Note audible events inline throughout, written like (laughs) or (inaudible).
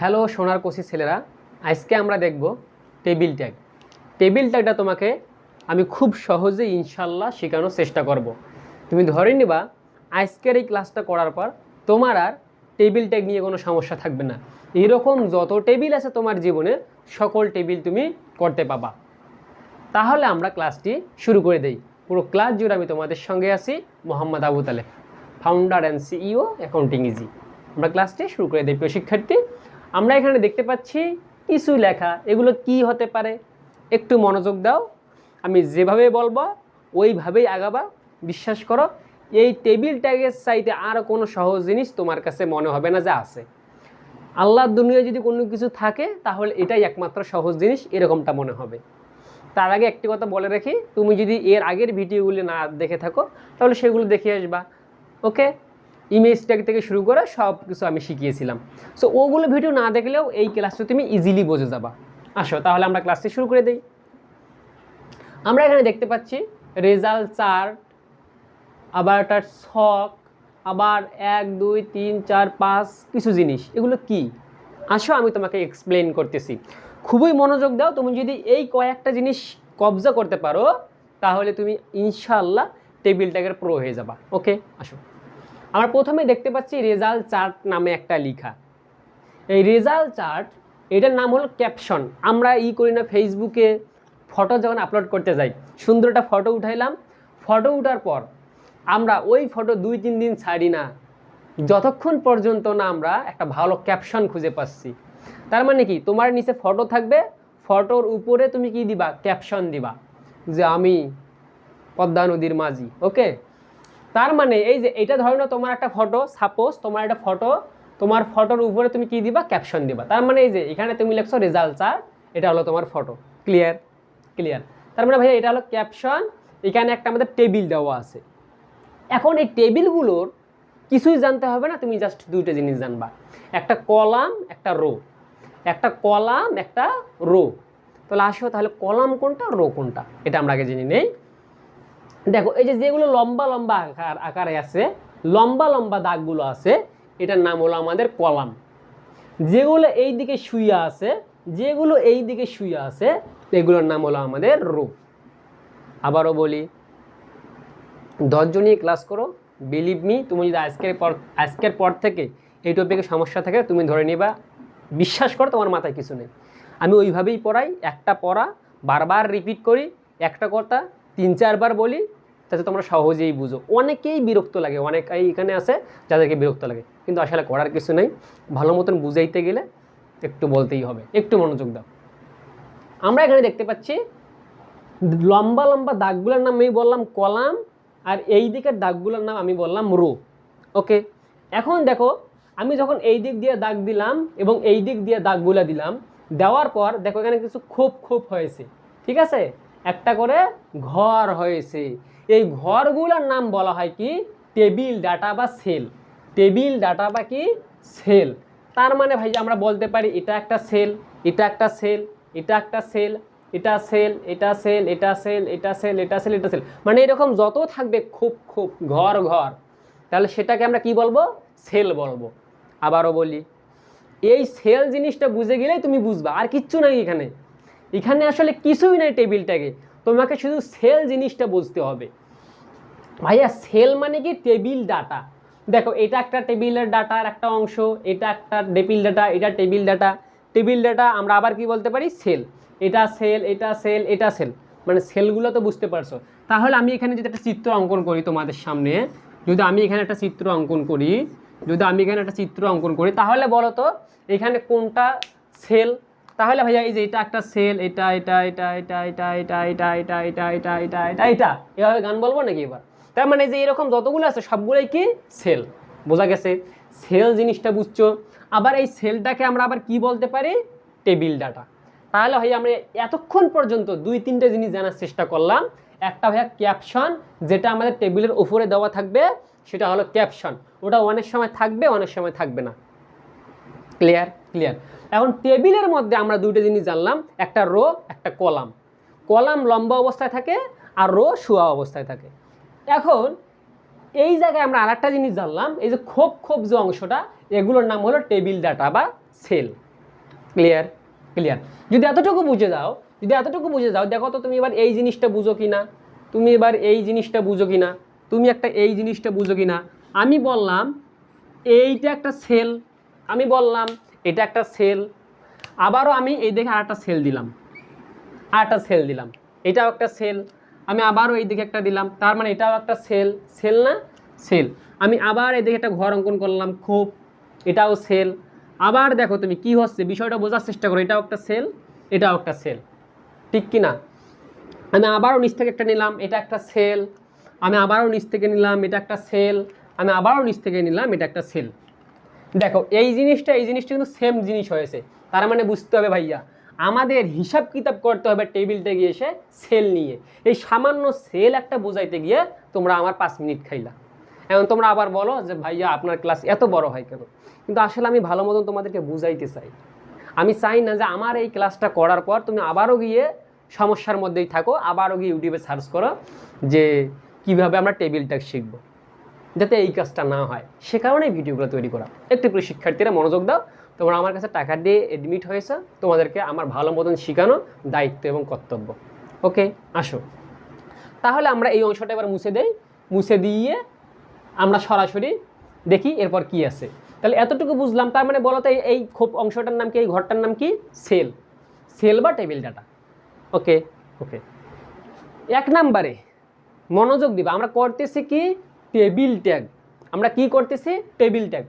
Hello সোনার কোশি ছেলেরা, আজকে আমরা দেখব টেবিল ট্যাগ। টেবিল ট্যাগটা তোমাকে আমি খুব সহজেই ইনশাল্লাহ শেখানোর চেষ্টা করব। তুমি ধরে নিবা, আজকের এই ক্লাসটা করার পর তোমার আর টেবিল ট্যাগ নিয়ে কোনো সমস্যা থাকবে না। এরকম যত টেবিল আছে তোমার জীবনে, সকল টেবিল তুমি করতে পাবা। তাহলে আমরা ক্লাসটি শুরু করে দেই। পুরো ক্লাস জুড়ে আমি তোমাদের সঙ্গে আছি Mohammad Abu Taleb founder and CEO accounting easy আমরা ক্লাসটি শুরু করে দিই। প্রিয় শিক্ষার্থী আমরা এখানে দেখতে পাচ্ছি কিছু লেখা। এগুলো কি হতে পারে? একটু মনোযোগ দাও। আমি যেভাবে বলব, ওইভাবেই আগাবা। বিশ্বাস করো, এই টেবিল ট্যাগের সাইটে আর কোনো সহজ জিনিস তোমার কাছে মনে হবে না যে আছে। আল্লাহর দুনিয়ায় যদি কোনো কিছু থাকে, তাহলে এটাই একমাত্র সহজ জিনিস, এরকমটা মনে হবে। তার আগে একটি কথা বলে রাখি, তুমি যদি এর আগের ভিডিওগুলি না দেখে থাকো, তাহলে সেগুলো দেখে আসবা। ওকে? ইমেজ ট্যাগ থেকে শুরু করে সব কিছু আমি শিখিয়েছিলাম। সো ওগুলো ভিডিও না দেখলেও এই ক্লাসটা তুমি ইজিলি বোঝে যাবা। আসো, তাহলে আমরা ক্লাসটি শুরু করে দিই। আমরা এখানে দেখতে পাচ্ছি রেজাল্ট চার্ট আবার একটা ছক, আবার এক, দুই, তিন, চার, পাঁচ, কিছু জিনিস। এগুলো কি? আসো, আমি তোমাকে এক্সপ্লেন করতেছি। খুবই মনোযোগ দাও, তুমি যদি এই কয়েকটা জিনিস কবজা করতে পারো, তাহলে তুমি ইনশাল্লাহ টেবিল ট্যাগের প্রো হয়ে যাবা। ওকে আসো। আমরা প্রথমে দেখতে পাচ্ছি রেজাল্ট চার্ট নামে একটা লিখা। এই রেজাল্ট চার্ট এটার নাম হলো ক্যাপশন আমরা ই করি না ফেসবুকে ফটো যখন আপলোড করতে যাই, সুন্দর একটা ফটো উঠাইলাম। ফটো উঠার পর আমরা ওই ফটো দুই, তিন দিন ছাড়ি না। যতক্ষণ পর্যন্ত না আমরা একটা ভালো ক্যাপশন খুঁজে পাচ্ছি। তার মানে কি? তোমার নিচে ফটো থাকবে। ফটোর উপরে তুমি কি দিবা? ক্যাপশন দিবা। যে আমি পদ্মা নদীর মাঝি ওকে তার মানে এই যে এটা ধরো না তোমার একটা ফটো সাপোজ তোমার একটা ফটো তোমার ফটোর উপরে তুমি কি দিবা? ক্যাপশন দিবা। তার মানে এই যে এখানে তুমি লিখছো রেজাল্ট চার্ট এটা হলো তোমার ফটো ক্লিয়ার ক্লিয়ার তার মানে ভাইয়া এটা হলো ক্যাপশন এখানে একটা আমাদের টেবিল দেওয়া আছে। এখন এই টেবিলগুলোর কিছুই জানতে হবে না, তুমি জাস্ট দুইটা জিনিস জানবা। একটা কলাম একটা রো একটা কলাম একটা রো তাহলে আসো তাহলে কলাম কোনটা রো কোনটা? এটা আমরা আগে জেনে নেই। দেখো, এই যে যেগুলো লম্বা লম্বা আকার আকারে আছে, লম্বা লম্বা দাগগুলো আছে, এটার নাম হলো আমাদের কলাম। যেগুলো এই দিকে শুয়ে আছে, যেগুলো এই দিকে শুয়ে আছে, এগুলোর নাম হলো আমাদের রো আবারও বলি দশজন নিয়ে ক্লাস করো। বিলিভ মি তুমি যদি আজকের পর আজকের পর থেকে এই টপিকে সমস্যা থাকে, তুমি ধরে নিবা, বিশ্বাস করো তোমার মাথায় কিছু নেই। আমি ওইভাবেই পড়াই, একটা পড়া, বারবার রিপিট করি, একটা কথা তিন, চারবার বলি, তাতে তোমরা সহজেই বুঝো। অনেকেই বিরক্ত লাগে, অনেকেই এখানে আছে যাদেরকে বিরক্ত লাগে। কিন্তু আসলে করার কিছু নেই। ভালো মতন বুঝাইতে গেলে একটু বলতেই হবে। একটু মনোযোগ দাও। আমরা এখানে দেখতে পাচ্ছি, লম্বা লম্বা দাগগুলোর নাম আমি বললাম কলাম, আর এই দিকের দাগগুলোর নাম আমি বললাম রো। ওকে? এখন দেখো, আমি যখন এই দিক দিয়ে দাগ দিলাম এবং এই দিক দিয়ে দাগগুলো দিলাম, দেওয়ার পর দেখো এখানে কিছু খোপ খোপ হয়েছে। ঠিক আছে? একটা করে ঘর হয়েছে। এই ঘরগুলোর নাম বলা হয় কি? টেবিল, ডাটা বা সেল। টেবিল, ডাটা বা কি? সেল। তার মানে ভাই আমরা বলতে পারি, এটা একটা সেল, এটা একটা সেল, এটা একটা সেল, এটা সেল এটা সেল এটা সেল এটা সেল এটা সেল এটা সেল। মানে এরকম যত থাকবে খুব খুব ঘর ঘর। তাহলে সেটাকে আমরা কি বলব? সেল বলব। আবারও বলি, এই সেল জিনিসটা বুঝে গেলেই তুমি বুঝবা। আর কিচ্ছু নাই এখানে। এখানে আসলে কিছুই নাই টেবিলটাকে। তোমাকে শুধু সেল জিনিসটা বুঝতে হবে। ভাইয়া, সেল মানে কি? Table data. দেখো, এটা একটা টেবিলের ডাটার একটা অংশ, এটা একটা টেবিল ডাটা, এটা টেবিল ডাটা। টেবিল ডাটা আমরা আবার কি বলতে পারি? সেল। এটা সেল এটা সেল এটা সেল। মানে সেলগুলো তো বুঝতে পারছ। তাহলে আমি এখানে যদি একটা চিত্র অঙ্কন করি তোমাদের সামনে, যদি আমি এখানে একটা চিত্র অঙ্কন করি, যদি আমি এখানে একটা চিত্র অঙ্কন করি, তাহলে বলো তো, এখানে কোনটা সেল তাহলে ভাইয়া এই যে এটা একটা সেল এটা এটা এটা এটা এটা এটা এটা এটা এটা এটা এটা এটা এটা এভাবে গান বলব নাকি এবার তার মানে যে এরকম যতগুলো আছে সবগুলোই কি সেল বোঝা গেছে সেল জিনিসটা বুঝছ আবার এই সেলটাকে আমরা আবার কি বলতে পারি টেবিল ডাটা তাহলে ভাই আমরা এতক্ষণ পর্যন্ত দুই তিনটে জিনিস জানার চেষ্টা করলাম একটা ভাইয়া ক্যাপশন যেটা আমাদের টেবিলের উপরে দেওয়া থাকবে সেটা হলো ক্যাপশন ওটা অনেক সময় থাকবে অনেক সময় থাকবে না ক্লিয়ার ক্লিয়ার এখন টেবিলের মধ্যে আমরা দুইটা জিনিস জানলাম, একটা রো, একটা কলাম। কলাম লম্বা অবস্থায় থাকে আর রো শোয়া অবস্থায় থাকে। এখন এই জায়গায় আমরা আরেকটা জিনিস জানলাম, এই যে খোপ খোপ যে অংশটা, এগুলোর নাম হলো টেবিল ডাটা বা সেল। ক্লিয়ার? ক্লিয়ার। যদি এতটুকু বুঝে যাও, যদি এতটুকু বুঝে যাও, দেখো তো তুমি এবার এই জিনিসটা বুঝো কি না তুমি এবার এই জিনিসটা বুঝো কি না তুমি একটা এই জিনিসটা বুঝো কি না আমি বললাম, এইটা একটা সেল। আমি বললাম এটা একটা সেল আবারও আমি এই দেখে আর একটা সেল দিলাম। আর একটা সেল দিলাম। এটাও একটা সেল আমি আবারও এই দিকে একটা দিলাম। তার মানে এটাও একটা সেল সেল না? সেল আমি আবার এই দিকে একটা ঘর অঙ্কন করলাম খোপ এটাও সেল আবার দেখো তুমি কি হচ্ছে? বিষয়টা বোঝার চেষ্টা করো। এটাও একটা সেল এটাও একটা সেল ঠিক কি না? আমি আবারও নিচ থেকে একটা নিলাম, এটা একটা সেল আমি আবারও নিচ থেকে নিলাম, এটা একটা সেল আমি আবারও নিচ থেকে নিলাম, এটা একটা সেল দেখো, এই জিনিসটা এই জিনিসটা কিন্তু সেম জিনিস হয়েছে। তার মানে বুঝতে হবে ভাইয়া, আমাদের হিসাব কিতাব করতে হবে টেবিলটা গিয়ে এসে সেল নিয়ে। এই সামান্য সেল একটা বোঝাইতে গিয়ে তোমরা আমার পাঁচ মিনিট খাইলা। এখন তোমরা আবার বলো যে, ভাইয়া, আপনার ক্লাস এত বড় হয় কেন? কিন্তু আসলে আমি ভালো মতন তোমাদেরকে বুঝাইতে চাই। আমি চাই না যে, আমার এই ক্লাসটা করার পর তুমি আবারও গিয়ে সমস্যার মধ্যেই থাকো, আবারও গিয়ে ইউটিউবে সার্চ করো যে, কীভাবে আমরা টেবিলটা শিখব। যাতে এই কাজটা না হয়। সে কারণে ভিডিওগুলো তৈরি করা। একটু করে শিক্ষার্থীরা মনোযোগ দাও। তোমরা আমার কাছে টাকা দিয়ে এডমিট হয়েছে। তোমাদেরকে আমার ভালো মতন শেখানো, দায়িত্ব এবং কর্তব্য। ওকে আসো। তাহলে আমরা এই অংশটা এবার মুছে দেই। মুছে দিয়ে আমরা সরাসরি দেখি এরপর কি আছে। তাহলে এতটুকু বুঝলাম, তার মানে বলো তো এই- এই খোপ অংশটার নাম কি, এই ঘরটার নাম কি? সেল। সেল বা টেবিল ডাটা। ওকে ওকে এক নাম্বারে মনোযোগ দিবা। আমরা করতেছি কি টেবিল ট্যাগ। আমরা কি করতেছি? Table tag.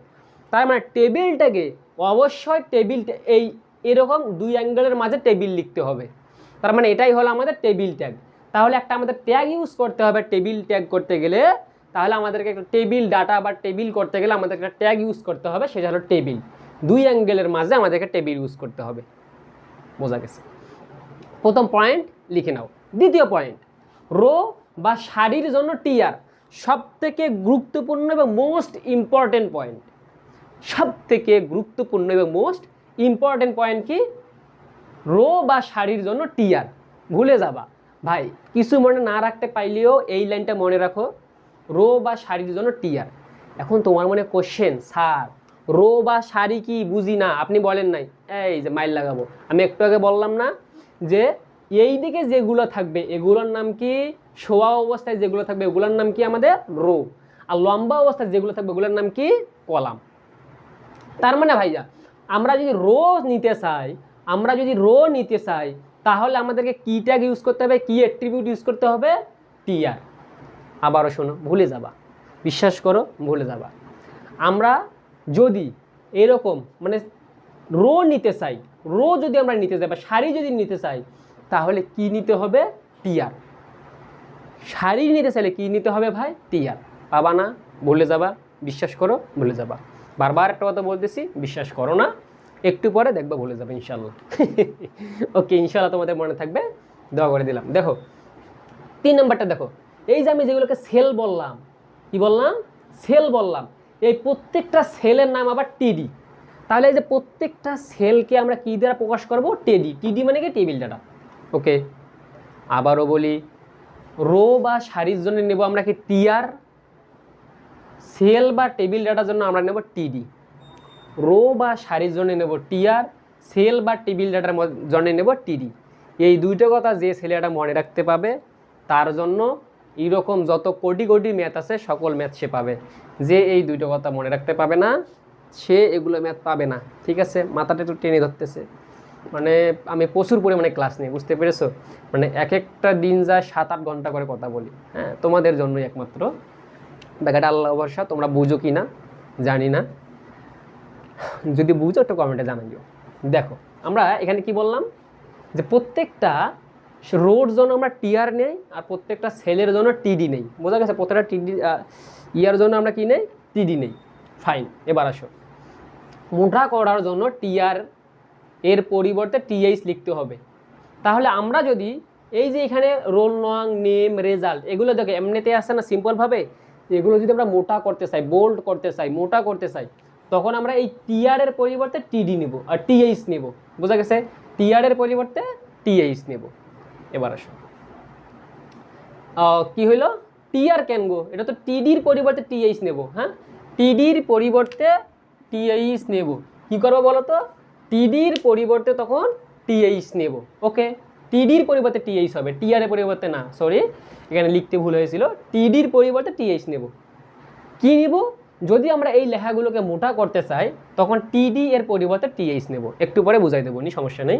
তার মানে টেবিল ট্যাগে অবশ্যই টেবিল এই এরকম দুই অ্যাঙ্গেলের মাঝে টেবিল লিখতে হবে। তার মানে এটাই হলো আমাদের টেবিল ট্যাগ। তাহলে একটা আমাদের ট্যাগ ইউজ করতে হবে টেবিল ট্যাগ করতে গেলে। তাহলে আমাদেরকে একটা টেবিল ডাটা বা টেবিল করতে গেলে আমাদেরকে একটা ট্যাগ ইউজ করতে হবে, সেটা হলো টেবিল। দুই অ্যাঙ্গেলের মাঝে আমাদেরকে টেবিল ইউজ করতে হবে। বোঝা গেছে? প্রথম পয়েন্ট লিখে নাও। দ্বিতীয় পয়েন্ট, রো বা শাড়ির জন্য টিয়ার সব থেকে গুরুত্বপূর্ণ এবং মোস্ট ইম্পর্টেন্ট পয়েন্ট সব থেকে গুরুত্বপূর্ণ এবং মোস্ট ইম্পর্টেন্ট পয়েন্ট কি? রো বা শাড়ির জন্য টিয়ার ভুলে যাবা। ভাই, কিছু মনে না রাখতে পাইলেও এই লাইনটা মনে রাখো। রো বা শাড়ির জন্য টিয়ার এখন তোমার মনে কোশ্চেন স্যার, রো বা শাড়ি কি বুঝি না? আপনি বলেন নাই। এই যে মাইল লাগাবো। আমি একটু আগে বললাম না যে এই দিকে যেগুলো থাকবে, এগুলোর নাম কি? শোয়া অবস্থায় যেগুলো থাকবে, এগুলোর নাম কি আমাদের? রো। আর লম্বা অবস্থায় যেগুলো থাকবে, এগুলোর নাম কি? কলাম। তার মানে ভাইয়া, আমরা যদি রো নিতে চাই, আমরা যদি রো নিতে চাই, তাহলে আমাদেরকে কি ট্যাগ ইউজ করতে হবে? কি অ্যাট্রিবিউট ইউজ করতে হবে? টিআর আবারও শোনো, ভুলে যাবা। বিশ্বাস করো, ভুলে যাবা। আমরা যদি এরকম মানে রো নিতে চাই, রো যদি আমরা নিতে চাই বা শাড়ি যদি নিতে চাই, তাহলে কি নিতে হবে? টিআর শাড়ি নিতে চাইলে কি নিতে হবে ভাই? তিয়ার পাবা না, ভুলে যাবা, বিশ্বাস করো, ভুলে যাবা। বারবার একটা কথা বলতেছি, বিশ্বাস করো না, একটু পরে দেখবা ভুলে যাবে ইনশাল্লাহ (laughs) ওকে ইনশাল্লাহ তোমাদের মনে থাকবে, দোয়া করে দিলাম। দেখো, তিন নম্বরটা দেখো। এই যে আমি যেগুলোকে সেল বললাম, কি বললাম? সেল বললাম। এই প্রত্যেকটা সেলের নাম আবার টিডি। তাহলে এই যে প্রত্যেকটা সেলকে আমরা কী দ্বারা প্রকাশ করব? টেডি। টিডি মানে কি? Table data. ওকে, আবারও বলি রো বা শাড়ির জন্য নেব আমরা কি টিআর, সেল বা টেবিল ডাটার জন্য আমরা নেব টিডি। রো বা শাড়ির জন্য নেব টিআর, সেল বা টেবিল ডাটার জন্য নেব টিডি। এই দুইটা কথা যে ছেলেটা মনে রাখতে পাবে, তার জন্য এইরকম যত কোটি কোটি ম্যাথ আছে, সকল ম্যাথ সে পাবে। যে এই দুইটা কথা মনে রাখতে পাবে না, সে এগুলো ম্যাথ পাবে না, ঠিক আছে? মাথাটা একটু টেনে ধরতেছে। মানে আমি প্রচুর পরিমাণে ক্লাস নিই, বুঝতে পেরেছ? মানে এক একটা দিন যায় সাত আট ঘণ্টা করে কথা বলি। হ্যাঁ তোমাদের জন্যই একমাত্র। ব্যাপারটা আল্লাহ ভরসা, তোমরা বুঝো কি না, জানি না। যদি বুঝো, একটু কমেন্টে জানাইও। দেখো, আমরা এখানে কি বললাম? যে প্রত্যেকটা রোড জন্য আমরা টিআর নেই আর প্রত্যেকটা সেলের জন্য টিডি নেই। বোঝা গেছে? প্রত্যেকটা টিডি ইয়ার জন্য আমরা কি নেই? টিডি নেই। ফাইন এবার আসো। মোটা করার জন্য টিআর এর পরিবর্তে টিএইচ লিখতে হবে। তাহলে আমরা যদি এই যে এখানে রোল নং, নেম, রেজাল্ট, এগুলো দেখো, এমনিতে আসে না সিম্পলভাবে? এগুলো যদি আমরা মোটা করতে চাই, বোল্ড করতে চাই, মোটা করতে চাই, তখন আমরা এই টিআর এর পরিবর্তে টিডি নেব আর টিএইচ নেব। বোঝা গেছে? টিআর এর পরিবর্তে টিএইচ নেব। এবার আসো। কি হইল? টিআর কেন গো? এটা তো টিডির পরিবর্তে টিএইচ নেব হ্যাঁ? টিডির পরিবর্তে টিএইচ নেব। কি করব বলো তো? টিডির পরিবর্তে তখন টিএইচ নেব ওকে টিডির পরিবর্তে টিএইচ হবে টিআর এর পরিবর্তে না সরি এখানে লিখতে ভুল হয়েছিল। টিডির পরিবর্তে টিএইচ নেব। কি নিব? যদি আমরা এই লেখাগুলোকে মোটা করতে চাই, তখন টিডি এর পরিবর্তে টিএইচ নেব। একটু পরে বুঝাই দেবো নি সমস্যা নেই।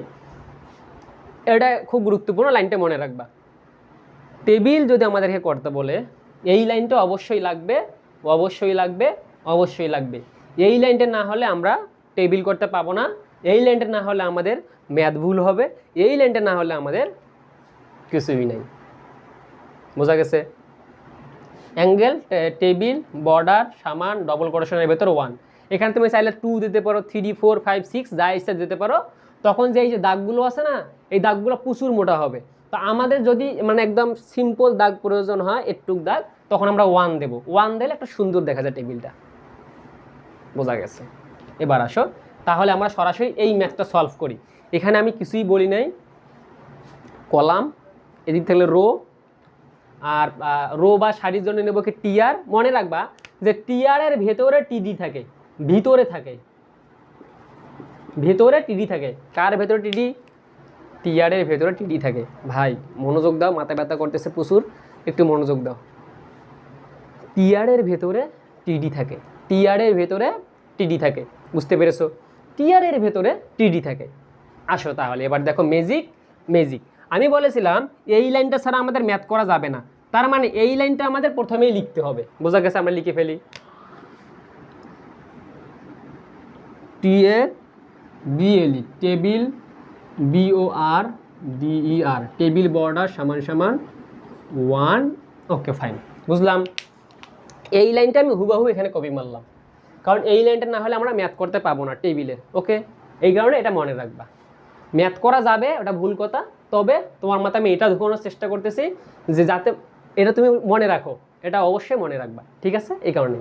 এটা খুব গুরুত্বপূর্ণ লাইনটা মনে রাখবা। টেবিল যদি আমাদেরকে করতে বলে, এই লাইনটা অবশ্যই লাগবে অবশ্যই লাগবে অবশ্যই লাগবে। এই লাইনটা না হলে আমরা টেবিল করতে পাবো না। এই লাইনটা না হলে আমাদের ম্যাথ ভুল হবে, এই লাইনটা না হলে আমাদের কিছুই নাই। বোঝা গেছে? অ্যাঙ্গেল টেবিল, বর্ডার, সামান ডবল কোটেশনের ভেতর ওয়ান এখানে তুমি চাইলে টু দিতে পারো থ্রি ফোর ফাইভ সিক্স যা ইচ্ছা দিতে পারো। তখন যে এই যে দাগগুলো আছে না, এই দাগগুলো প্রচুর মোটা হবে। তো আমাদের যদি মানে একদম সিম্পল দাগ প্রয়োজন হয় একটুক দাগ, তখন আমরা ওয়ান দেবো। ওয়ান দিলে একটা সুন্দর দেখা যায় টেবিলটা। বোঝা গেছে? এবার আসো। তাহলে আমরা সরাসরি এই ম্যাথটা সলভ করি। এখানে আমি কিছুই বলি নাই। কলাম, এদিক থাকলে রো, আর রো বা শাড়ির জন্য নেব কি টিআর মনে রাখবা যে টিআরের ভেতরে টিডি থাকে, ভিতরে থাকে। ভেতরে টিডি থাকে। কার ভেতরে টিডি টিআরের ভেতরে টিডি থাকে। ভাই, মনোযোগ দাও, মাথা ব্যথা করতেছে প্রচুর। একটু মনোযোগ দাও। টিআরের ভেতরে টিডি থাকে। টিআরের ভেতরে টিডি থাকে। বুঝতে পেরেছ? টিআরের ভেতরে টিডি থাকে। আসো তাহলে, এবার দেখো ম্যাজিক ম্যাজিক আমি বলেছিলাম, এই লাইনটা ছাড়া আমাদের ম্যাথ করা যাবে না। তার মানে এই লাইনটা আমাদের প্রথমেই লিখতে হবে। বোঝা গেছে আমরা লিখে ফেলি। T A B L E table B O R D E R table border সমান সমান ওয়ান ওকে ফাইন বুঝলাম? এই লাইনটা আমি হুবাহু এখানে কপি মারলাম। কারণ এই লাইনটা না হলে আমরা ম্যাথ করতে পাবো না টেবিলে, ওকে? এই কারণে এটা মনে রাখবা। ম্যাথ করা যাবে, ওটা ভুল কথা, তবে তোমার মাথায় আমি এটা ঢুকানোর চেষ্টা করতেছি যে যাতে এটা তুমি মনে রাখো, এটা অবশ্যই মনে রাখবা, ঠিক আছে? এই কারণে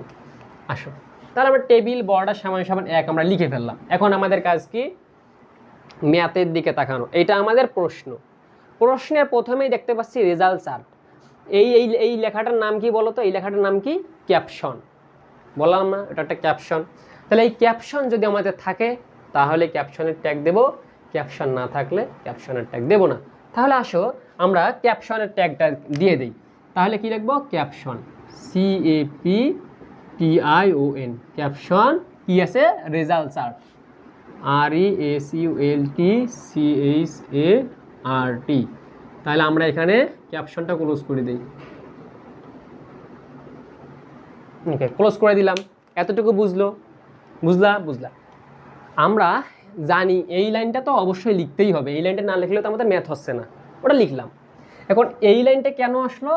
আসো। তাহলে আমরা টেবিল, বর্ডার, সামান সামান এক আমরা লিখে ফেললাম। এখন আমাদের কাজ কি? ম্যাথের দিকে তাকানো। এটা আমাদের প্রশ্ন। প্রশ্নের প্রথমেই দেখতে পাচ্ছি রেজাল্ট চার্ট। এই এই এই লেখাটার নাম কি বলো তো এই লেখাটার নাম কি? ক্যাপশন। বললাম না, এটা একটা ক্যাপশন তাহলে এই ক্যাপশন যদি আমাদের থাকে, তাহলে ক্যাপশনের ট্যাগ দেব। ক্যাপশন না থাকলে ক্যাপশনের ট্যাগ দেব না। তাহলে আসো, আমরা ক্যাপশনের ট্যাগটা দিয়ে দিই। তাহলে কি লিখব? Caption C A P T I O N caption কি আছে? Result chart R E S U L T C H A R T তাহলে আমরা এখানে ক্যাপশনটা ক্লোজ করে দিই। ওকে ক্লোজ করে দিলাম। এতটুকু বুঝলো? বুঝলা? বুঝলা। আমরা জানি এই লাইনটা তো অবশ্যই লিখতেই হবে। এই লাইনটা না লিখলে তো আমাদের ম্যাথ হচ্ছে না। ওটা লিখলাম। এখন এই লাইনটা কেন আসলো?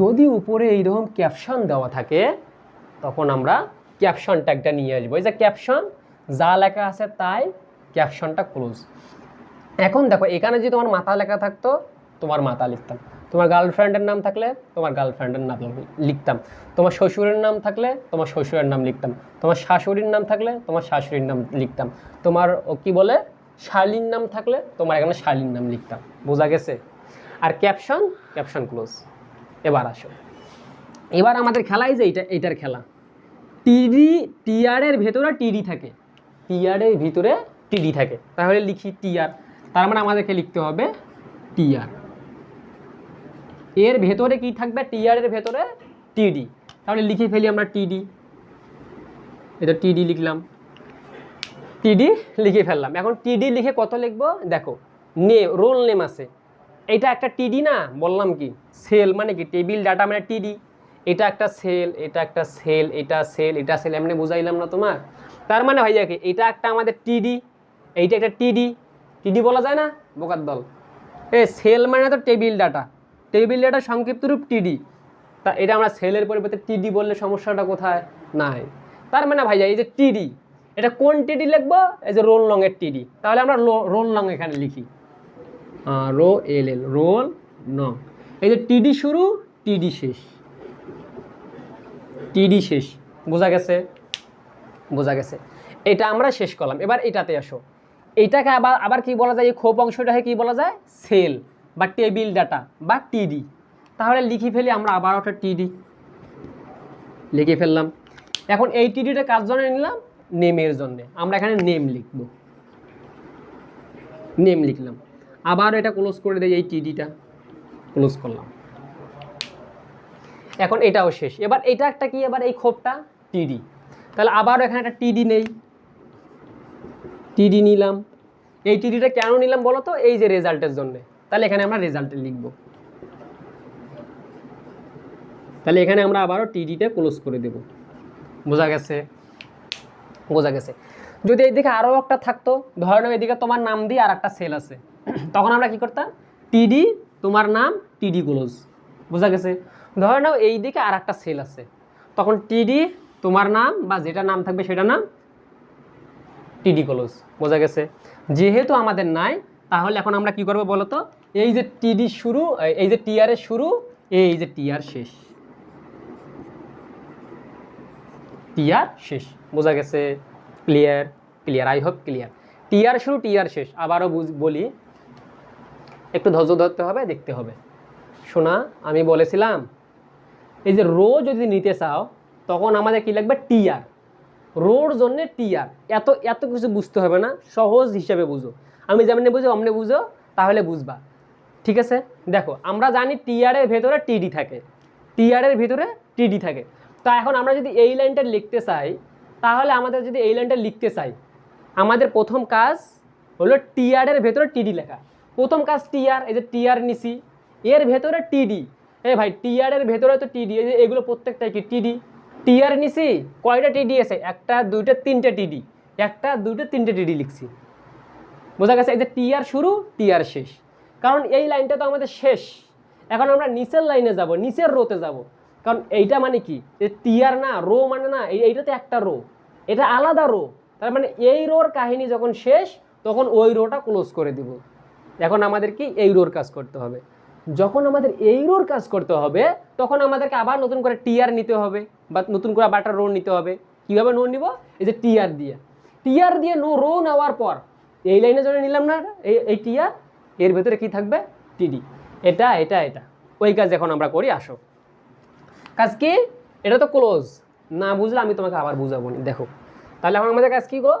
যদি উপরে এইরকম ক্যাপশন দেওয়া থাকে, তখন আমরা ক্যাপশন ট্যাগটা নিয়ে আসব। এই যে ক্যাপশন যা লেখা আছে তাই ক্যাপশনটা ক্লোজ এখন দেখো, এখানে যদি তোমার মাথা লেখা থাকতো, তোমার মাথা লিখতাম। তোমার গার্লফ্রেন্ডের নাম থাকলে তোমার গার্লফ্রেন্ডের নাম লিখতাম। তোমার শ্বশুরের নাম থাকলে তোমার শ্বশুরের নাম লিখতাম। তোমার শাশুড়ির নাম থাকলে তোমার শাশুড়ির নাম লিখতাম। তোমার, ও কি বলে? শালির নাম থাকলে তোমার এখানে শালির নাম লিখতাম। বোঝা গেছে? আর ক্যাপশন ক্যাপশন ক্লোজ এবার আসো। এবার আমাদের খেলাই যে এইটা, এইটার খেলা। টিডি টিআরের ভেতরে টিডি থাকে। টিআরের ভিতরে টিডি থাকে। তাহলে লিখি টিআর। তার মানে আমাদেরকে লিখতে হবে টিআর। এর ভেতরে কি থাকবে? টিআর এর ভেতরে টিডি তাহলে লিখে ফেলি আমরা টিডি এটা টিডি লিখলাম। টিডি লিখে ফেললাম। এখন টিডি লিখে কত লিখব? দেখো, নে রোল নেম আছে। এটা একটা টিডি না? বললাম কি? সেল মানে কি? টেবিল ডাটা মানে টিডি এটা একটা সেল এটা একটা সেল এটা সেল এটা সেল এমনি বুঝাইলাম না তোমার? তার মানে ভাইয়া কি? এটা একটা আমাদের টিডি এইটা একটা টিডি টিডি বলা যায় না? বোকার দল। এ সেল মানে তো টেবিল ডাটা টেবিল ডাটা সংক্ষিপ্ত রূপ টিডি। তা এটা আমরা সেলের পরিবর্তে টিডি বললে সমস্যাটা কোথায়? নাই। তার মানে ভাইয়া, এই যে টিডি, এটা কোন টিডি লিখব? এই যে রোল এর টিডি। তাহলে আমরা রোল লং এখানে লিখি। রো, এল এল, রোল নং এই যে টিডি শুরু, টিডি শেষ। টিডি শেষ। বোঝা গেছে? বোঝা গেছে। এটা আমরা শেষ করলাম। এবার এটাতে আসো। এটাকে আবার আবার কি বলা যায়? এই খোপ অংশটাকে কি বলা যায়? সেল। বা টেবিল ডাটা বা টিডি তাহলে লিখে ফেলি আমরা আবার ওটা টিডি লিখে ফেললাম। এখন এই টিডিটা কার জন্য নিলাম? নেমের জন্য। আমরা এখানে নেম লিখব। নেম লিখলাম। আবার এটা ক্লোজ করে দিই এই টিডিটা ক্লোজ করলাম। এখন এটাও শেষ। এবার এটা একটা কি? এবার এই খোপটা টিডি তাহলে আবারও এখানে একটা টিডি নেই। টিডি নিলাম। এই টিডিটা কেন নিলাম বলো তো এই যে রেজাল্টের জন্য। তাহলে এখানে আমরা রেজাল্টে লিখব। তাহলে এখানে আমরা আবারও টিডিটা ক্লোজ করে দেব। বোঝা গেছে? বোঝা গেছে। যদি এইদিকে আরও একটা থাকতো, ধরে নাও এদিকে তোমার নাম দিয়ে আর একটা সেল আছে। তখন আমরা কি করতাম? টিডি তোমার নাম টিডি ক্লোজ বোঝা গেছে? ধরে নাও এই দিকে আর একটা সেল আছে। তখন টিডি তোমার নাম বা যেটা নাম থাকবে সেটা নাম টিডি ক্লোজ বোঝা গেছে? যেহেতু আমাদের নাই, তাহলে এখন আমরা কি করব বলো তো এই যে টিডি শুরু, এই যে টিআরের শুরু, এই যে টিআর শেষ। টিআর শেষ, বোঝা গেছে? Clear clear I hope clear TR শুরু টিআর শেষ। আবারও বলি, একটু ধৈর্য ধরতে হবে, দেখতে হবে। শোনা, আমি বলেছিলাম, এই যে রো যদি নিতে চাও, তখন আমাদের কি লাগবে? টিআর রোর জন্য টিআর এত এত কিছু বুঝতে হবে না, সহজ হিসাবে বুঝো। আমি যেমনি বুঝো, অমনি বুঝো, তাহলে বুঝবা। ঠিক আছে? দেখো, আমরা জানি টিআরের ভেতরে টিডি থাকে। টিআরের ভিতরে টিডি থাকে। তো এখন আমরা যদি এই লাইনটা লিখতে চাই, তাহলে আমাদের যদি এই লাইনটা লিখতে চাই, আমাদের প্রথম কাজ হলো টিআরের ভেতরে টিডি লেখা। প্রথম কাজ টিআর এই যে টিআর নিছি। এর ভেতরে টিডি এ ভাই টিআরের ভেতরে তো টিডি এই যে এগুলো প্রত্যেকটাই কি টিডি টিআর নিছি, কয়টা টিডি আছে? একটা, দুইটা, তিনটে টিডি একটা, দুইটা, তিনটে টিডি লিখছি। বোঝা গেছে? এই যে টিআর শুরু টিআর শেষ। কারণ এই লাইনটা তো আমাদের শেষ। এখন আমরা নিচের লাইনে যাব, নিচের রোতে যাব। কারণ এইটা মানে কি? যে টিআর না, রো মানে না, এই এইটা তো একটা রো। এটা আলাদা রো। তার মানে এই রোর কাহিনী যখন শেষ, তখন ওই রোটা ক্লোজ করে দিব। এখন আমাদের কি? এই রোর কাজ করতে হবে। যখন আমাদের এই রোর কাজ করতে হবে, তখন আমাদেরকে আবার নতুন করে টিয়ার নিতে হবে, বা নতুন করে একটা রো নিতে হবে। কীভাবে নো নিব? এই যে টিয়ার দিয়ে। টিয়ার দিয়ে নো রো নেওয়ার পর, এই লাইনে যদি নিলাম না, এই টিআর এর ভেতরে কি থাকবে? টিডি এটা এটা এটা। ওই কাজ এখন আমরা করি, আসো। কাজ কি? এটা তো ক্লোজ না বুঝলে আমি তোমাকে আবার বুঝাবো নি দেখো, তাহলে এখন আমাদের কাজ কি গো?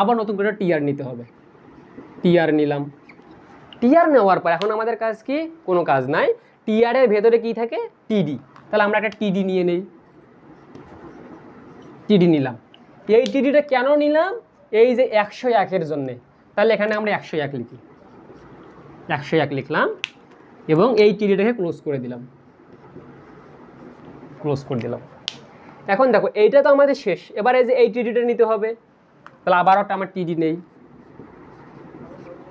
আবার নতুন করে টিআর নিতে হবে। টিআর নিলাম। টিআর নেওয়ার পর এখন আমাদের কাজ কি? কোনো কাজ নাই। টিআরের ভেতরে কি থাকে? টিডি তাহলে আমরা একটা টিডি নিয়ে নেই। টিডি নিলাম। এই টিডিটা কেন নিলাম? এই যে একশো একের জন্যে। তাহলে এখানে আমরা একশো এক লিখি। একশো এক লিখলাম এবং এই টিডিটাকে ক্লোজ করে দিলাম। ক্লোজ করে দিলাম। এখন দেখো, এইটা তো আমাদের শেষ। এবার এই যে এই টিডিটা নিতে হবে, তাহলে আবারও একটা আমার টিডি নেই।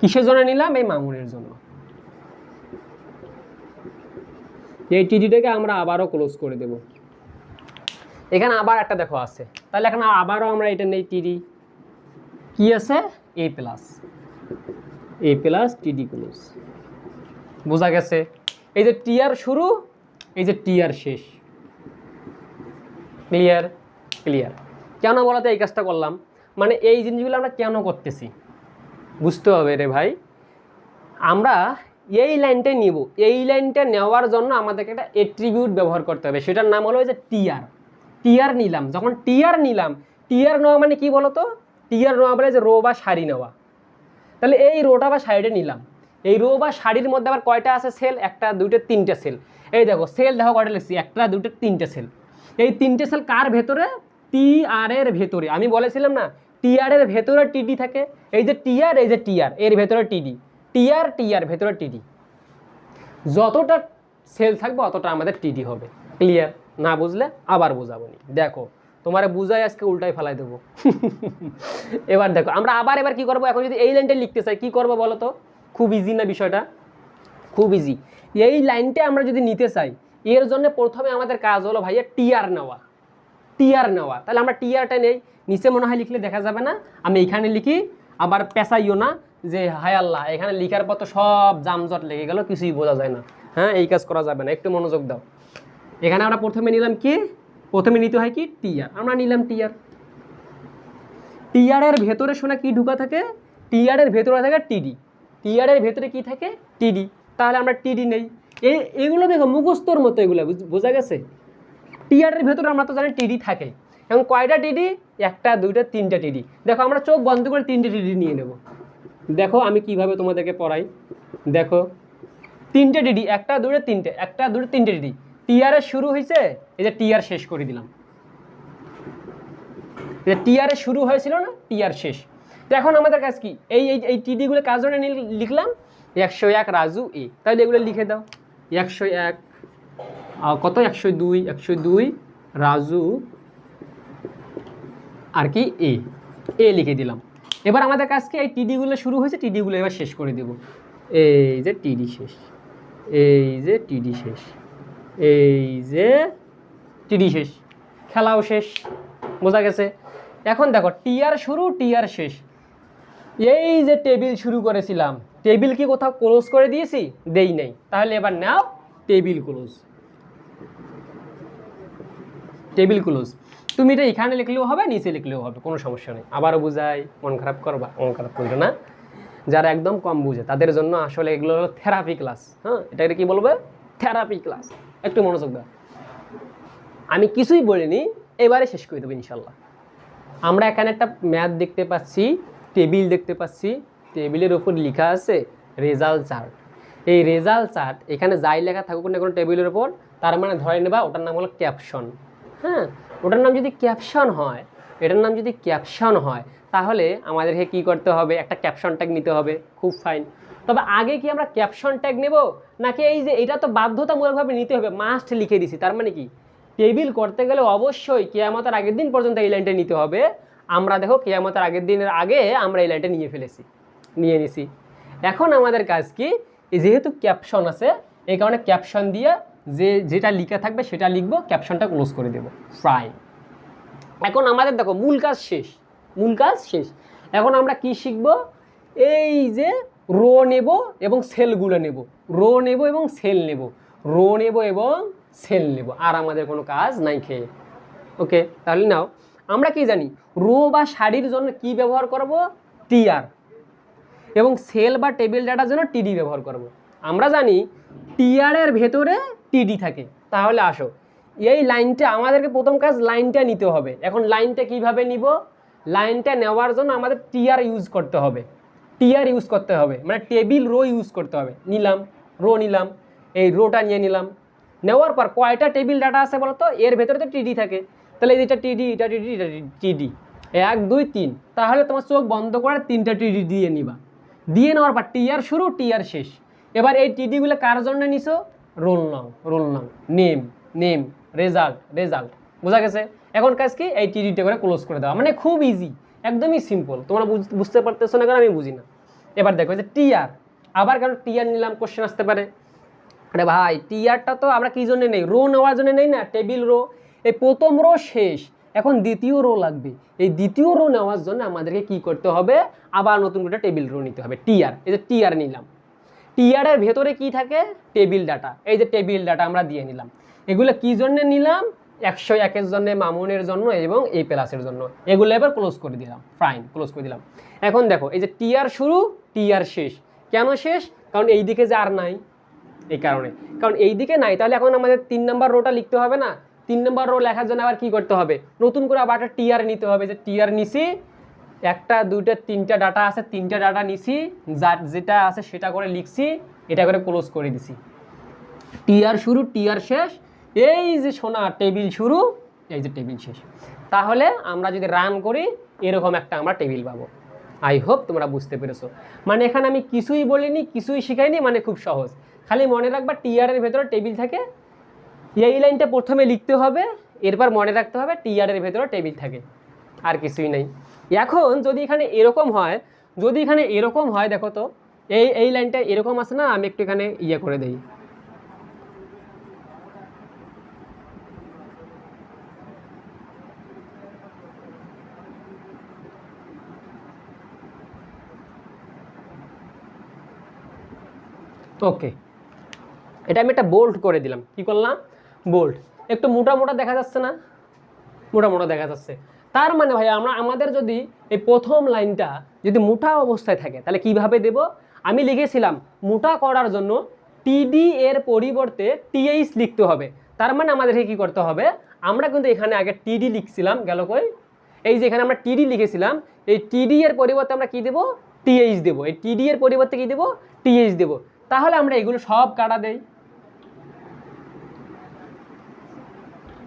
কিসের জন্য নিলাম? এই মামুনের জন্য। এই টিডিটাকে আমরা আবারও ক্লোজ করে দেব। এখানে আবার একটা দেখো আছে। তাহলে এখন আবারও আমরা এটা নেই টিডি। কি আছে? A plus A plus TD close বোঝা গেছে? এই যে টিআর শুরু, এই যে টিআর শেষ। ক্লিয়ার ক্লিয়ার কেন বলাতে এই কাজটা করলাম? মানে এই জিনিসগুলো আমরা কেন করতেছি? বুঝতে হবে রে ভাই। আমরা এই লাইনটা নিব। এই লাইনটা নেওয়ার জন্য আমাদেরকে একটা এট্রিবিউট ব্যবহার করতে হবে। সেটার নাম হলো যে টিআর টিআর নিলাম। যখন টিআর নিলাম টিআর নেওয়া মানে কি বলতো? টিআর নেওয়া বলে যে রো বা শাড়ি নেওয়া। তাহলে এই রোটা বা সাইডে নিলাম। এই রো বা শাড়ির মধ্যে আবার কয়টা আছে? সেল একটা, দুইটা, তিনটে সেল এই দেখো সেল দেখো কয়টা লিখছি? একটা দুটো তিনটে সেল এই তিনটে সেল কার ভেতরে? টি আর এর ভেতরে। আমি বলেছিলাম না টিআর এর ভেতরে টিডি থাকে। এই যে টিআর এই যে টিআর এর ভেতরে টিডি টিআর টিআর ভেতরে টিডি যতটা সেল থাকবে, অতটা আমাদের টিডি হবে। ক্লিয়ার না বুঝলে? আবার বোঝাবো দেখো তোমারে বুঝাই আজকে উল্টাই ফেলাই দেবো। এবার দেখো, আমরা আবার এবার কি করব? এখন যদি এই লাইনটা লিখতে চাই, কি করব বলো তো? খুব ইজি না বিষয়টা? খুব ইজি এই লাইনটা আমরা যদি নিতে চাই, এর জন্য প্রথমে আমাদের কাজ হলো ভাইয়া টিআর নেওয়া। টিআর নেওয়া। তাহলে আমরা টিআরটা নেই। নিচে মনে হয় লিখলে দেখা যাবে না। আমি এখানে লিখি, আবার পেশাইও না যে, হায় আল্লাহ, এখানে লিখার পর তো সব জামজট লেগে গেল, কিছুই বোঝা যায় না। হ্যাঁ এই কাজ করা যাবে না। একটু মনোযোগ দাও। এখানে আমরা প্রথমে নিলাম কি? প্রথমে নিতে হয় কি? টিআর আমরা নিলাম টিআর টিআর এর ভেতরে শোনা কি ঢুকা থাকে? টিআর এর ভেতরে থাকে টিডি টিআর এর ভেতরে কি থাকে? টিডি তাহলে আমরা টিডি নেই। এই এগুলো দেখো মুখস্থর মতো এগুলো, বুঝ- গেছে? টিআর এর ভেতরে আমরা তো জানি টিডি থাকে। এবং কয়টা টিডি একটা, দুইটা, তিনটা টিডি দেখো আমরা চোখ বন্ধ করে তিনটে টিডি নিয়ে নেব। দেখো আমি কীভাবে তোমাদেরকে পড়াই। দেখো, তিনটে ডিডি একটা দুটো তিনটে, একটা দুটো তিনটে ডিডি টিআরএস শুরু হয়েছে, এই যে টিআর শেষ করে দিলাম। টিআরএস শুরু হয়েছিল না টিআর শেষ। তো এখন আমাদের কাজ কি? এই এই টিডিগুলো কাজ নিল- লিখলাম? একশো এক রাজু এ। তাহলে এগুলো লিখে দাও। একশো এক কত? একশো দুই একশো দুই রাজু আর কি এ। এ লিখে দিলাম। এবার আমাদের কাজ কি? এই টিডিগুলো শুরু হয়েছে টিডিগুলো এবার শেষ করে দেব। এই যে টিডি শেষ। এই যে টিডি শেষ। এই যে টিডি শেষ, খেলাও শেষ, বোঝা গেছে। এখন দেখো, টিআর শুরু, টিআর শেষ। এই যে টেবিল শুরু করেছিলাম, টেবিল কি কোথাও ক্লোজ করে দিয়েছি? দেই নাই। তাহলে এবার নাও, টেবিল ক্লোজ। Table close. তুমি এটা এখানে লিখলেও হবে, নিচে লিখলেও হবে, কোনো সমস্যা নেই। আবারও বুঝাই, মন খারাপ করবা? মন খারাপ করবে না? যারা একদম কম বুঝে, তাদের জন্য আসলে এগুলো হলো থেরাপি ক্লাস হ্যাঁ এটাকে কি বলবে? থেরাপি ক্লাস একটু মনোযোগ দাও। আমি কিছুই বলিনি, এবারে শেষ করে দেবো ইনশাল্লাহ। আমরা এখানে একটা ম্যাথ দেখতে পাচ্ছি, টেবিল দেখতে পাচ্ছি, টেবিলের ওপর লেখা আছে রেজাল্ট চার্ট। এই রেজাল্ট চার্ট, এখানে যাই লেখা থাকুক না কোনো টেবিলের ওপর তার মানে ধরে নেবা ওটার নাম হলো ক্যাপশন। হ্যাঁ ওটার নাম যদি ক্যাপশন হয়, এটার নাম যদি ক্যাপশন হয়, তাহলে আমাদেরকে কি করতে হবে? একটা ক্যাপশন ট্যাগ নিতে হবে। খুব ফাইন। তবে আগে কি আমরা ক্যাপশন ট্যাগ নেব? নাকি এই যে এটা তো বাধ্যতামূলকভাবে নিতে হবে মাস্ট লিখে দিছি, তার মানে কি? টেবিল করতে গেলে অবশ্যই কেয়ামতের আগের দিন পর্যন্ত এই লাইনটা নিতে হবে। আমরা দেখো কেয়ামতের আগের দিনের আগে আমরা এই লাইনটা নিয়ে ফেলেছি, নিয়ে নিছি। এখন আমাদের কাজ কি? যেহেতু ক্যাপশন আছে, এই কারণে ক্যাপশন দিয়ে যে যেটা লিখা থাকবে সেটা লিখব ক্যাপশনটা ক্লোজ করে দেবো ফ্রাই এখন আমাদের দেখো মূল কাজ শেষ, মূল কাজ শেষ। এখন আমরা কি শিখব? এই যে রো নেব এবং সেলগুলো নেব। রো নেব এবং সেল নেব। রো নেব এবং সেল নেব। আর আমাদের কোনো কাজ নাই খেয়ে। ওকে, তাহলে নাও। আমরা কি জানি? রো বা শাড়ির জন্য কি ব্যবহার করব? টিআর। এবং সেল বা টেবিল ডাটার জন্য টিডি ব্যবহার করব। আমরা জানি টিআরের ভেতরে টিডি থাকে। তাহলে আসো। এই লাইনটা, আমাদেরকে প্রথম কাজ লাইনটা নিতে হবে। এখন লাইনটা কীভাবে নিব? লাইনটা নেওয়ার জন্য আমাদের টিআর ইউজ করতে হবে। টিআর ইউজ করতে হবে। মানে টেবিল রো ইউজ করতে হবে। নিলাম রো নিলাম, এই রোটা নিয়ে নিলাম। নেওয়ার পর কয়টা টেবিল ডাটা আছে বলতো? এর ভেতরে তো টিডি থাকে। তাহলে এটা টিডি এটা টিডি এটা টিডি এক, দুই, তিন। তাহলে তোমার চোখ বন্ধ করে তিনটা টিডি দিয়ে নিবা। দিয়ে নেওয়ার পর টিআর শুরু টিআর শেষ। এবার এই টিডিগুলো কার জন্য নিছো? রোল নাও রোল নাও। নেম নেম রেজাল্ট রেজাল্ট বোঝা গেছে? এখন কাজ কি? এই টিডিটা করে ক্লোজ করে দেওয়া। মানে খুব ইজি একদমই সিম্পল তোমরা বুঝ- বুঝতে পারতেছো না কারণ আমি বুঝি না এবার দেখো যে টিআর আবার কারণ টিআর নিলাম কোশ্চেন আসতে পারে। আরে ভাই টিআরটা তো আমরা কি জন্য নেই? রো নেওয়ার জন্য নেই না? টেবিল রো এই প্রথম রো শেষ। এখন দ্বিতীয় রো লাগবে। এই দ্বিতীয় রো নেওয়ার জন্য আমাদেরকে কি করতে হবে? আবার নতুন করে টেবিল রো নিতে হবে। টিআর এই যে টিআর নিলাম। টিআরের ভেতরে কি থাকে? টেবিল ডাটা এই যে টেবিল ডাটা আমরা দিয়ে নিলাম। এগুলো কি জন্য নিলাম? একশো একের জন্য মামুনের জন্য এবং এই প্লাসের জন্য। এগুলো এবার ক্লোজ করে দিলাম ফাইন ক্লোজ করে দিলাম। এখন দেখো, এই যে টিআর শুরু টিআর শেষ। কেন শেষ? কারণ এই দিকে যে আর নাই, এই কারণে। কারণ এই দিকে নাই, তাহলে এখন আমাদের তিন নম্বর রোটা লিখতে হবে না? তিন নম্বর রো লেখার জন্য আবার কি করতে হবে? নতুন করে আবার একটা টিআর নিতে হবে। যে টিআর নিছি, একটা, দুইটা, তিনটা ডাটা আছে, তিনটা ডাটা নিছি যা যেটা আছে সেটা করে লিখছি, এটা করে ক্লোজ করে দিছি। টিআর শুরু টিআর শেষ এই যে সোনা টেবিল শুরু, এই যে টেবিল শেষ। তাহলে আমরা যদি রান করি, এরকম একটা আমরা টেবিল পাবো। আই হোপ তোমরা বুঝতে পেরেছ। মানে এখানে আমি কিছুই বলিনি, কিছুই শিখাইনি মানে খুব সহজ। খালি মনে রাখবা টিআরের ভেতরে টেবিল থাকে। এই লাইনটা প্রথমে লিখতে হবে, এরপর মনে রাখতে হবে টিআর এর ভেতরে টেবিল থাকে। আর কিছুই নাই। এখন যদি এখানে এরকম হয়, যদি এখানে এরকম হয়, দেখো তো, এই এই লাইনটা এরকম আছে না, আমি একটু এখানে ইয়ে করে দিই। ওকে এটা আমি একটা বোল্ড করে দিলাম। কি করলাম? বোল্ড একটু মোটা মোটা দেখা যাচ্ছে না? মোটা মোটা দেখা যাচ্ছে। তার মানে ভাই, আমরা, আমাদের যদি এই প্রথম লাইনটা যদি মোটা অবস্থায় থাকে, তাহলে কীভাবে দেব? আমি লিখেছিলাম, মোটা করার জন্য টিডি এর পরিবর্তে টিএইচ লিখতে হবে। তার মানে আমাদেরকে কি করতে হবে? আমরা কিন্তু এখানে আগে টিডি লিখছিলাম, গেল কই? এই যে এখানে আমরা টিডি লিখেছিলাম, এই টিডি এর পরিবর্তে আমরা কি দেব? টিএইচ দেবো। এই টিডি এর পরিবর্তে কী দেবো? টিএইচ দেবো। তাহলে আমরা এগুলো সব কাটা দেই।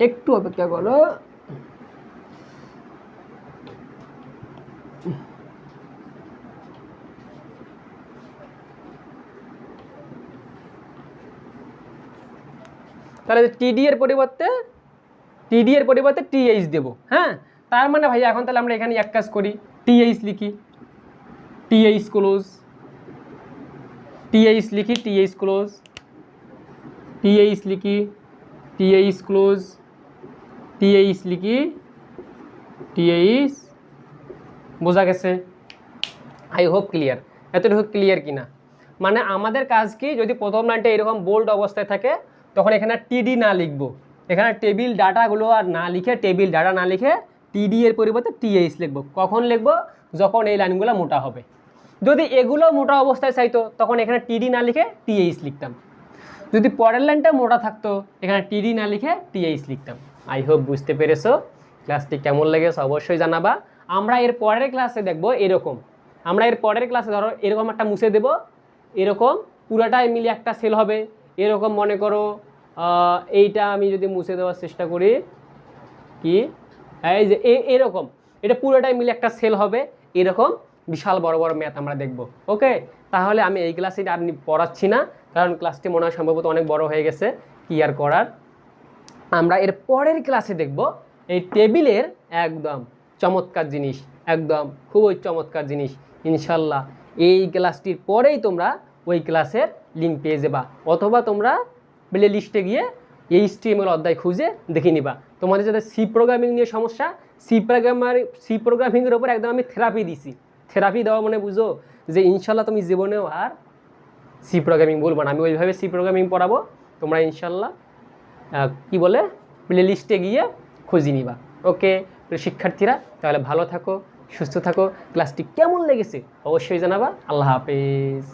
একটু অপেক্ষা করো। তাহলে টিডি এর পরিবর্তে টিডি এর পরিবর্তে টিএইচ দেবো হ্যাঁ? তার মানে ভাই এখন তাহলে আমরা এখানে এক কাজ করি টিএইচ লিখি। T H close T H লিখি T H close. T H লিখি T H close. T H লিখি টিএইচ বোঝা গেছে। I hope clear. এতটুকু ক্লিয়ার কিনা? মানে আমাদের কাজ কি, যদি প্রথম লাইনটা এরকম বোল্ড অবস্থায় থাকে, তখন এখানে টিডি না লিখব। এখানে টেবিল ডাটাগুলো আর না লিখে টেবিল ডাটা না লিখে টিডি এর পরিবর্তে টিএইচ লিখব। কখন লিখব? যখন এই লাইনগুলো মোটা হবে। যদি এগুলো মোটা অবস্থায় চাইতো, তখন এখানে টিডি না লিখে টিএইচ লিখতাম। যদি পরের লাইনটা মোটা থাকতো, এখানে টিডি না লিখে টিএইচ লিখতাম। আই হোপ বুঝতে পেরেছ। ক্লাসটি কেমন লেগেছে অবশ্যই জানাবা। আমরা এর পরের ক্লাসে দেখব এরকম। আমরা এর পরের ক্লাসে ধরো, এরকম একটা মুছে দেব। এরকম পুরাটাই মিলে একটা সেল হবে। এরকম মনে করো এইটা আমি যদি মুছে দেওয়ার চেষ্টা করি, কি? এই যে এরকম। এটা পুরোটাই মিলে একটা সেল হবে। এরকম বিশাল বড় বড় ম্যাথ আমরা দেখব। ওকে তাহলে আমি এই ক্লাসে আর পড়াচ্ছি না, কারণ ক্লাসটি মনে হয় সম্ভবত অনেক বড় হয়ে গেছে, কি আর করার? আমরা এর পরের ক্লাসে দেখব, এই টেবিলের একদম চমৎকার জিনিস, একদম খুবই চমৎকার জিনিস, ইনশাল্লাহ। এই ক্লাসটির পরেই তোমরা ওই ক্লাসের লিঙ্ক পেয়ে যাবা, অথবা তোমরা প্লে লিস্টে গিয়ে এই স্টিএমএল অধ্যায় খুঁজে দেখে নিবা। তোমাদের যাদের সি প্রোগ্রামিং নিয়ে সমস্যা সি প্রোগ্রামার সি প্রোগ্রামিংয়ের ওপর একদম আমি থেরাপি দিছি। থেরাপি দেওয়া মানে বুঝো যে ইনশাল্লাহ তুমি জীবনেও আর সি প্রোগ্রামিং বলব না। আমি ওইভাবে সি প্রোগ্রামিং পড়াবো, তোমরা ইনশাল্লাহ কি বলে প্লে লিস্টে গিয়ে খুঁজে নিবা। ওকে শিক্ষার্থীরা, তাহলে ভালো থাকো, সুস্থ থাকো। ক্লাসটি কেমন লেগেছে? অবশ্যই জানাবা। আল্লাহ হাফেজ।